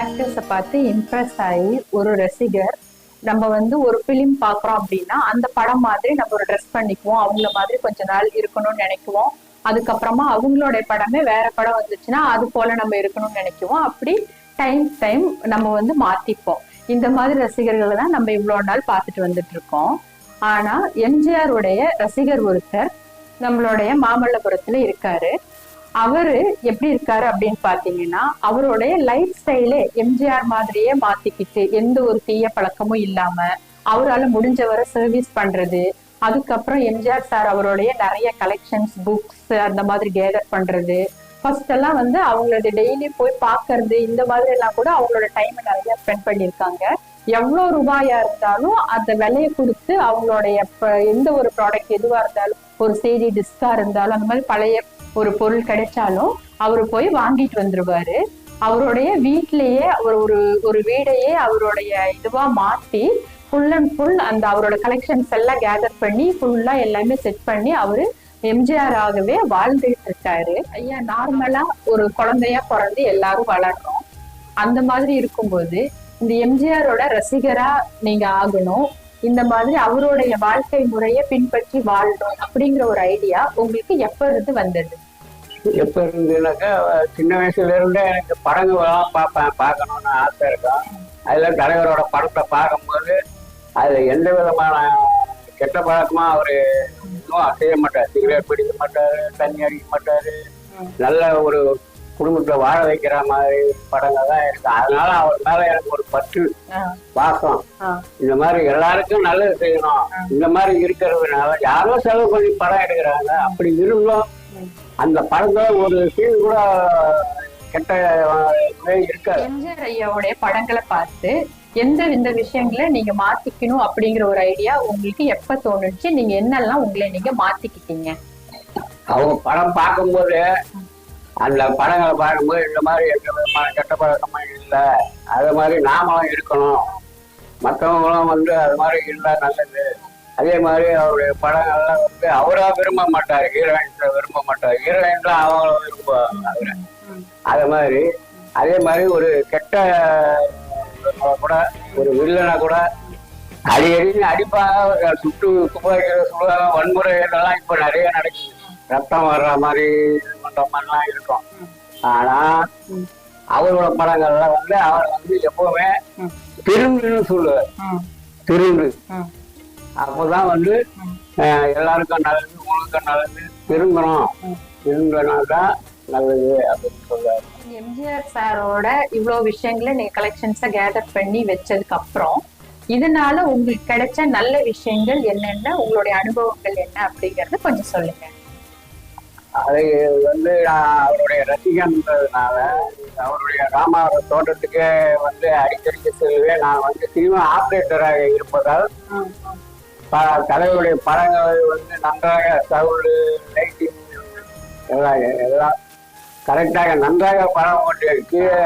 ஆக்டர்ஸை பார்த்து இம்ப்ரெஸ் ஆகி ஒரு ரசிகர் நம்ம வந்து ஒரு ஃபிலிம் பார்க்குறோம் அப்படின்னா அந்த படம் மாதிரி நம்ம ஒரு ட்ரெஸ் பண்ணிக்குவோம். அவங்கள மாதிரி கொஞ்ச நாள் இருக்கணும்னு நினைக்குவோம். அதுக்கப்புறமா அவங்களோட படமே வேற படம் வந்துச்சுன்னா அது போல நம்ம இருக்கணும்னு நினைக்குவோம். அப்படி டைம் டைம் நம்ம வந்து மாத்திப்போம். இந்த மாதிரி ரசிகர்களை தான் நம்ம இவ்வளோ நாள் பார்த்துட்டு வந்துட்டு இருக்கோம் ஆனா எம்ஜிஆர் உடைய ரசிகர் ஒருத்தர் நம்மளுடைய மாமல்லபுரத்துல இருக்காரு. அவரு எப்படி இருக்காரு அப்படின்னு பாத்தீங்கன்னா அவருடைய லைஃப் ஸ்டைலே எம்ஜிஆர் மாதிரியே மாத்திக்கிட்டு எந்த ஒரு தீய பழக்கமும் இல்லாம அவரால முடிஞ்சவரை சர்வீஸ் பண்றது. அதுக்கப்புறம் எம்ஜிஆர் சார் அவருடைய நிறைய கலெக்ஷன்ஸ் புக்ஸ் அந்த மாதிரி கேதர் பண்றது. ஃபர்ஸ்ட் எல்லாம் வந்து அவங்களோட டெய்லி போய் பார்க்கறது இந்த மாதிரி எல்லாம் கூட அவங்களோட டைம் நிறைய ஸ்பெண்ட் பண்ணியிருக்காங்க. எவ்வளவு ரூபாயா இருந்தாலும் அந்த விலையை கொடுத்து அவங்களுடைய எந்த ஒரு ப்ராடக்ட் எதுவா இருந்தாலும் ஒரு செய்தி டிஸ்கா இருந்தாலும் அந்த மாதிரி பழைய ஒரு பொருள் கிடைச்சாலும் அவர் போய் வாங்கிட்டு வந்துருவாரு. அவருடைய வீட்லயே அவர் ஒரு ஒரு வீடையே அவருடைய இதுவா மாத்தி ஃபுல் அண்ட் ஃபுல் அந்த அவரோட கலெக்ஷன்ஸ் எல்லாம் கேதர் பண்ணி ஃபுல்லா எல்லாமே செட் பண்ணி அவரு எம்ஜிஆர் ஆகவே வாழ்ந்துகிட்டு இருக்காரு. ஐயா நார்மலா ஒரு குழந்தையா பிறந்து எல்லாரும் வளர்றோம் அந்த மாதிரி இருக்கும்போது இந்த எம்ஜிஆரோட ரசிகரா நீங்க ஆகணும். இந்த மாதிரி அவருடைய வாழ்க்கை முறையை பின்பற்றி வாழணும் அப்படிங்கிற ஒரு ஐடியா உங்களுக்கு எப்ப இருந்து வந்தது? எப்ப இருந்துனாக்கா சின்ன வயசுல இருந்தே எனக்கு படங்கள்லாம் பார்ப்பேன் பார்க்கணும்னு ஆசை இருக்கும். அதுல தலைவரோட படத்தை பார்க்கும்போது அதுல எந்த விதமான கெட்ட பழக்கமா அவரு இன்னும் செய்ய மாட்டார். சிகரெட் பிடிக்க மாட்டாரு தண்ணி அடிக்க மாட்டாரு. நல்ல ஒரு குடும்பத்தை வாழ வைக்கிற மாதிரி படங்கள் தான் இருக்கு. அதனால அவர் மேல எனக்கு ஒரு பற்று பாசம். இந்த மாதிரி எல்லாருக்கும் நல்லது செய்யணும். இந்த மாதிரி இருக்கிறதுனால யாரோ செலவு பண்ணி படம் எடுக்கிறாங்க. அப்படி இருந்தும். அந்த படத்துல ஒரு சீன் கூட கெட்ட இருக்காது. எம்ஜிஆர் ஐயாவுடைய படங்களை பார்த்து எந்த இந்த விஷயங்களை நீங்க மாத்திக்கணும் அப்படிங்கிற ஒரு ஐடியா உங்களுக்கு எப்ப தோணுச்சு? நீங்க என்னெல்லாம் உங்களை நீங்க மாத்திக்கிட்டீங்க? அவங்க படம் பார்க்கும்போது அந்த படங்களை பார்க்கும்போது இந்த மாதிரி எந்த விதமான கெட்ட பழக்கமும் இல்லை. அது மாதிரி நாமளும் இருக்கணும். மற்றவங்களும் வந்து அது மாதிரி இருந்தால் நல்லது. அதே மாதிரி அவருடைய படங்கள்லாம் வந்து அவரா விரும்ப மாட்டார் ஹீரோயின்ஸை விரும்ப மாட்டார். ஹீரோயின்லாம் அவங்க விரும்புவாங்க அவரை. அது மாதிரி அதே மாதிரி ஒரு கெட்ட கூட ஒரு வில்லனை கூட அடி அடின்னு அடிப்பாங்க. சுட்டு துப்பாக்கிற சுடுவாங்க வன்முறை இதெல்லாம் இப்ப நிறைய நடக்குது. ரத்தம் வர்ற மாதிரி இது பண்ற மாதிரிலாம் இருக்கும். ஆனா அவரோட படங்கள்ல வந்து அவர் வந்து எப்பவுமே திரும்புன்னு சொல்லுவார். திரும்பு அப்போதான் வந்து எல்லாருக்கும் நல்லது உங்களுக்கும் நல்லது திரும்பணும் திரும்பினாதான் நல்லது அப்படின்னு சொல்லுவார் எம்ஜிஆர் சாரோட இவ்வளவு விஷயங்களை நீங்க கலெக்ஷன்ஸை கேதர் பண்ணி வச்சதுக்கு அப்புறம் இதனால உங்களுக்கு கிடைச்ச நல்ல விஷயங்கள் என்னென்ன உங்களுடைய அனுபவங்கள் என்ன அப்படிங்கறத கொஞ்சம் சொல்லுங்க. அது வந்து நான் அவருடைய ரசிகன்றதுனால அவருடைய ராமாவரம் தோட்டத்துக்கு வந்து அடிக்கடிக்கு செல்வேன். நான் வந்து சினிமா ஆப்ரேட்டராக இருப்பதால் ப- தலைவருடைய படங்கள் வந்து நன்றாக சவுண்டு லைட்டிங் எல்லாம் எல்லாம் கரெக்டாக நன்றாக படம் போட்டு கீழே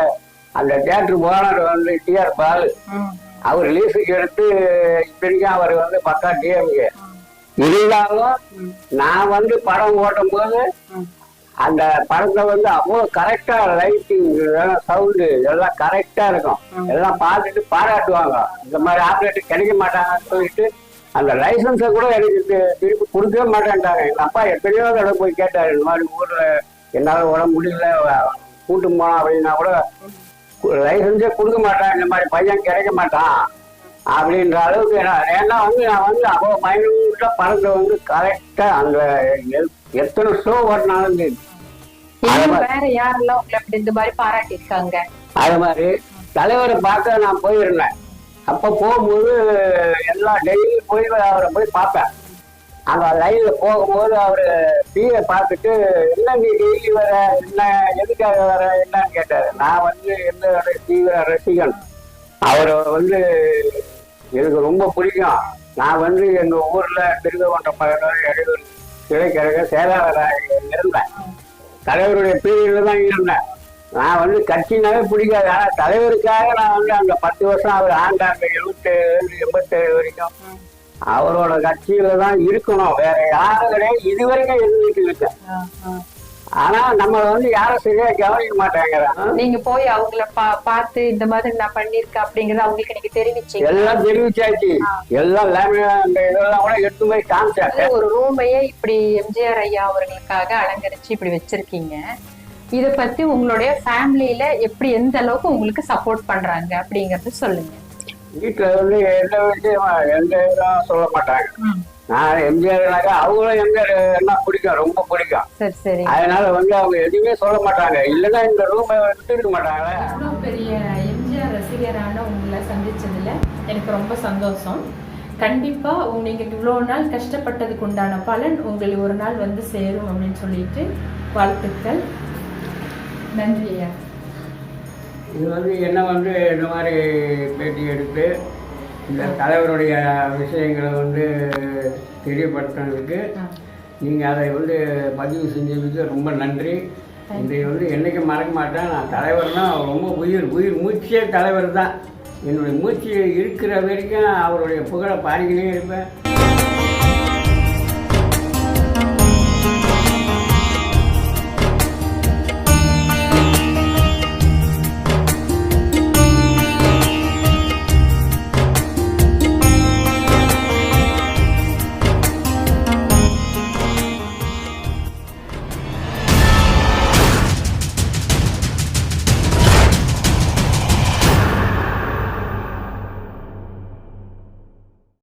அந்த தியேட்டர் ஓனர் வந்து டிஆர் பால். அவர் ரிலீஸுக்கு எடுத்து இப்படிக்கும் அவர் வந்து பக்கா டிஎம்கே இருந்தாலும் நான் வந்து படம் ஓட்டும் போது அந்த படத்தை வந்து அவ்வளோ கரெக்டா லைட்டிங் சவுண்டு எல்லாம் கரெக்டா இருக்கும். எல்லாம் பார்த்துட்டு பாராட்டுவாங்க. இந்த மாதிரி ஆப்ரேட்டர் கிடைக்க மாட்டாங்கன்னு சொல்லிட்டு அந்த லைசன்ஸை கூட எனக்கு திருப்பி கொடுக்கவே மாட்டேன்ட்டாங்க. எங்க அப்பா எத்தனையோ தடவை போய் கேட்டாரு இந்த மாதிரி ஊர்ல என்னால உடம்பு முடியல கூட்டு போனோம் அப்படின்னா கூட லைசன்ஸே கொடுக்க மாட்டான் இந்த மாதிரி பையன் கிடைக்க மாட்டான் அப்படின்ற அளவுக்கு ஏன்னா வந்து நான் வந்து அவ்வளோ மைனூட்டா படத்தை வந்து கரெக்டா அந்த எத்தனை ஷோ ஓட்டினாலும் வேற யாரெல்லாம் உங்களை இந்த மாதிரி பாராட்டி இருக்காங்க அது மாதிரி. தலைவரை பார்க்க நான் போயிருந்தேன். அப்ப போகும்போது எல்லா டெய்லி போய் அவரை போய் பார்ப்பேன். அந்த லைன்ல போகும்போது அவரு பிஏ பார்த்துட்டு என்ன நீ டெய்லி வர? என்ன எதுக்காக வர? என்னன்னு கேட்டாரு. நான் வந்து என்ன தீவிர ரசிகன். அவரை வந்து எனக்கு ரொம்ப பிடிக்கும். நான் வந்து எங்க ஊர்ல திருக்கொண்ட பகல் இடையூர் கிளைக்கழக செயலாளராக இருந்தேன். தலைவருடைய பீரியட்ல தான் இருந்தேன். நான் வந்து கட்சினாவே பிடிக்காது. ஆனா தலைவருக்காக நான் வந்து அந்த பத்து வருஷம் அவர் ஆண்டாங்க எழுபத்தேழு எண்பத்தேழு வரைக்கும். அவரோட கட்சியில தான் இருக்கணும். வேற யாரும் கிடையாது. இது வரைக்கும் இருந்துட்டு இருக்கேன் ஆனா நம்மள வந்து யாரும் சரியா கவனிக்க மாட்டாங்கிறாங்க நீங்க போய் அவங்கள பார்த்து இந்த மாதிரி நான் பண்ணிருக்கேன் அப்படிங்கறத அவங்களுக்கு நீங்க தெரிவிச்சீங்க. எல்லாம் தெரிவிச்சாச்சு. எல்லாம் அந்த இதெல்லாம் கூட எடுத்து போய் காமிச்சாங்க. ஒரு ரூமையே இப்படி எம்ஜிஆர் ஐயா அவர்களுக்காக அலங்கரிச்சு இப்படி வச்சிருக்கீங்க. இத பத்தி உங்களுடைய ஃபேமிலியில எப்படி எந்த அளவுக்கு உங்களுக்கு சப்போர்ட் பண்றாங்க அப்படிங்கறது சொல்லுங்க. வீட்டுல வந்து எந்த விஷயம் எந்த சொல்ல மாட்டாங்க. நான் எம்ஜிஆர்னாக்கா அவங்களும் எம்ஜிஆர் என்ன பிடிக்கும் ரொம்ப பிடிக்கும். சரி சரி. அதனால வந்து அவங்க எதுவுமே சொல்ல மாட்டாங்க. இல்லைன்னா இந்த ரூமை விட்டுருக்க மாட்டாங்களே இவ்வளோ பெரிய எம்ஜிஆர் ரசிகரான உங்களை சந்திச்சதுல எனக்கு ரொம்ப சந்தோஷம். கண்டிப்பா நீங்க இவ்வளோ நாள் கஷ்டப்பட்டதுக்கு உண்டான பலன் உங்களுக்கு ஒரு நாள் வந்து சேரும் அப்படின்னு சொல்லிட்டு வாழ்த்துக்கள். நன்றி ஐயா. இது வந்து என்ன வந்து இந்த மாதிரி பேட்டி எடுத்து இந்த தலைவருடைய விஷயங்களை வந்து தெரியப்படுத்துனதுக்கு நீங்கள் அதை வந்து பதிவு செஞ்சதுக்கு ரொம்ப நன்றி. இதை வந்து என்றைக்கும் மறக்க மாட்டேன். நான் தலைவர்னா ரொம்ப உயிர் உயிர் மூச்சே தலைவர் தான் என்னுடைய மூச்சு இருக்கிற வரைக்கும் அவருடைய புகழை பாடிக்கிட்டே இருப்பேன்.